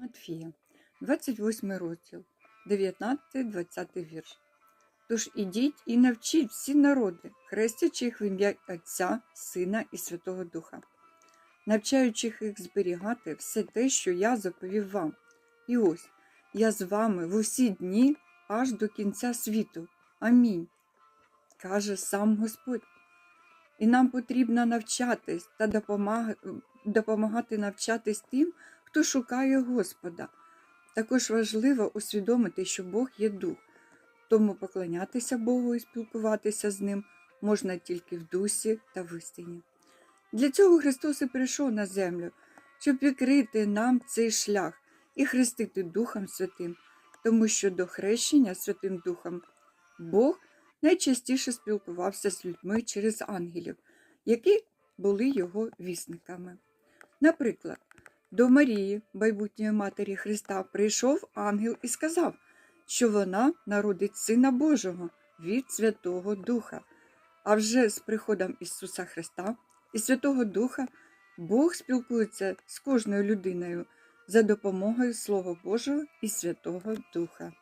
Матфія, 28 розділ, 19-20 вірш. Тож ідіть і навчіть всі народи, хрестячи їх в ім'я Отця, Сина і Святого Духа, навчаючи їх зберігати все те, що я заповів вам. І ось я з вами в усі дні аж до кінця світу. Амінь. каже сам Господь. І нам потрібно навчатись та допомагати, навчатись тим, хто шукає Господа. Також важливо усвідомити, що Бог є дух, тому поклонятися Богу і спілкуватися з ним можна тільки в дусі та в істині. Для цього Христос і прийшов на землю, щоб відкрити нам цей шлях і хрестити Духом Святим, тому що до хрещення Святим Духом Бог найчастіше спілкувався з людьми через ангелів, які були його вісниками. Наприклад, до Марії, майбутньої матері Христа, прийшов ангел і сказав, що вона народить Сина Божого від Святого Духа. А вже з приходом Ісуса Христа і Святого Духа Бог спілкується з кожною людиною за допомогою Слова Божого і Святого Духа.